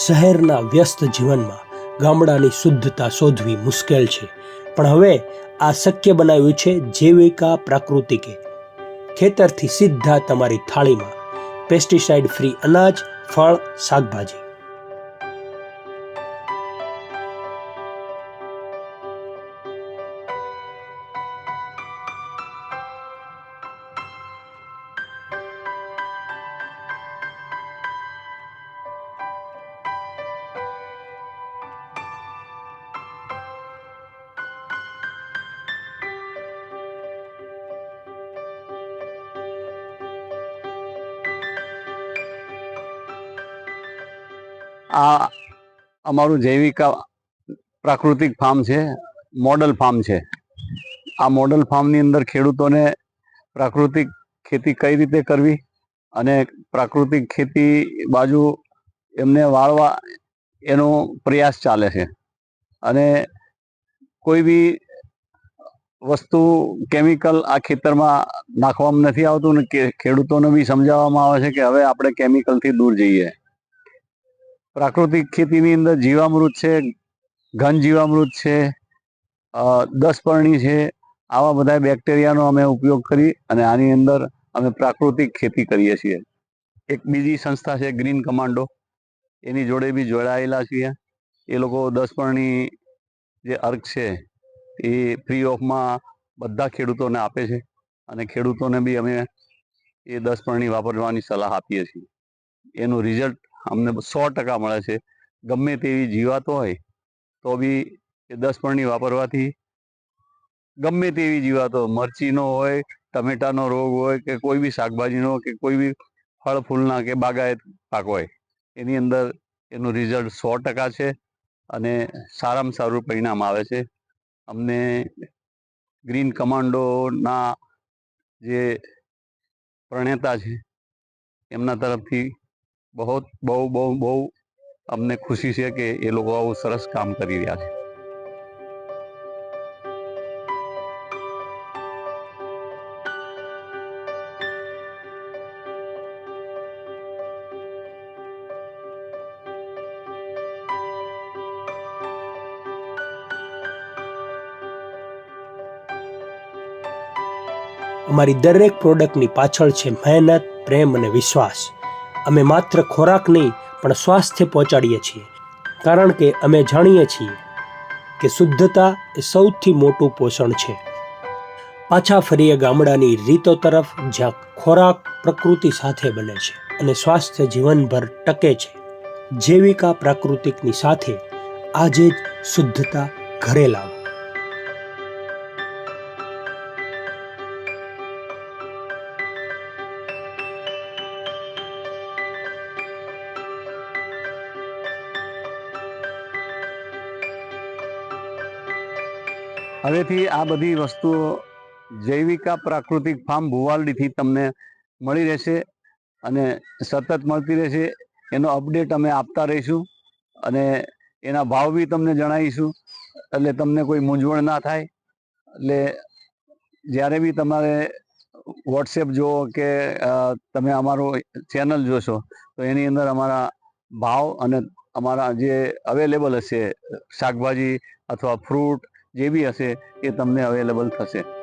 શહેરના વ્યસ્ત જીવનમાં ગામડાની શુદ્ધતા શોધવી મુશ્કેલ છે. પણ હવે આ શક્ય બનાવ્યું છે જૈવિકા પ્રાકૃતિકે. ખેતરથી સીધા તમારી થાળીમાં પેસ્ટિસાઇડ ફ્રી અનાજ, ફળ, શાકભાજી આ અમારું જૈવિક પ્રાકૃતિક ફાર્મ છે, મોડલ ફાર્મ છે. આ મોડલ ફાર્મની અંદર ખેડૂતોને પ્રાકૃતિક ખેતી કઈ રીતે કરવી અને પ્રાકૃતિક ખેતી બાજુ એમને વાળવા એનો પ્રયાસ ચાલે છે. અને કોઈ બી વસ્તુ કેમિકલ આ ખેતરમાં નાખવામાં નથી આવતું ને ખેડૂતોને બી સમજાવવામાં આવે છે કે હવે આપણે કેમિકલથી દૂર જઈએ. પ્રાકૃતિક ખેતીની અંદર જીવામૃત છે, ઘન જીવામૃત છે દસપર્ણી છે, આવા બધા બેક્ટેરિયાનો અમે ઉપયોગ કરી અને આની અંદર અમે પ્રાકૃતિક ખેતી કરીએ છીએ. એક બીજી સંસ્થા છે ગ્રીન કમાન્ડો. એની જોડે બી જોડાયેલા છીએ. એ લોકો દસપર્ણી જે અર્ક છે, એ ફ્રી ઓફમાં બધા ખેડૂતોને આપે છે અને ખેડૂતોને બી અમે એ દસપર્ણી વાપરવાની સલાહ આપીએ છીએ. એનું રિઝલ્ટ અમને સો ટકા મળે છે. ગમે તેવી જીવાતો હોય, તો બી એ દસ વાપરવાથી ગમે તેવી જીવાતો, મરચીનો હોય, ટમેટાનો રોગ હોય, કે કોઈ બી શાકભાજીનો કે કોઈ બી ફળ ફૂલના કે બાગાયત પાક હોય, એની અંદર એનું રિઝલ્ટ સો ટકા છે અને સારામાં સારું પરિણામ આવે છે. અમને ગ્રીન કમાન્ડોના જે પ્રણેતા છે, એમના તરફથી બહુ બહુ બહુ બહુ અમને ખુશી છે કે એ લોકો આવું સરસ કામ કરી રહ્યા છે. અમારી દરેક પ્રોડક્ટની પાછળ છે મહેનત, પ્રેમ અને વિશ્વાસ. અમે માત્ર ખોરાક નહીં, પણ સ્વાસ્થ્ય પહોંચાડીએ છીએ. કારણ કે અમે જાણીએ છીએ કે શુદ્ધતા એ સૌથી મોટું પોષણ છે. પાછા ફરીએ ગામડાની રીતો તરફ, જ્યાં ખોરાક પ્રકૃતિ સાથે બને છે અને સ્વાસ્થ્ય જીવનભર ટકે છે, જૈવિકા પ્રાકૃતિકની સાથે આજે જ શુદ્ધતા ઘરે લાવો. હવેથી આ બધી વસ્તુઓ જૈવિકા પ્રાકૃતિક ફાર્મ ભુવાલડીથી તમને મળી રહેશે અને સતત મળતી રહેશે. એનો અપડેટ અમે આપતા રહીશું અને એના ભાવ બી તમને જણાવીશું. એટલે તમને કોઈ મૂંઝવણ ના થાય. એટલે જ્યારે બી તમારે વોટ્સએપ જુઓ કે તમે અમારો ચેનલ જોશો, તો એની અંદર અમારા ભાવ અને અમારા જે અવેલેબલ હશે, શાકભાજી અથવા ફ્રૂટ જે બી હશે એ તમને અવેલેબલ થશે.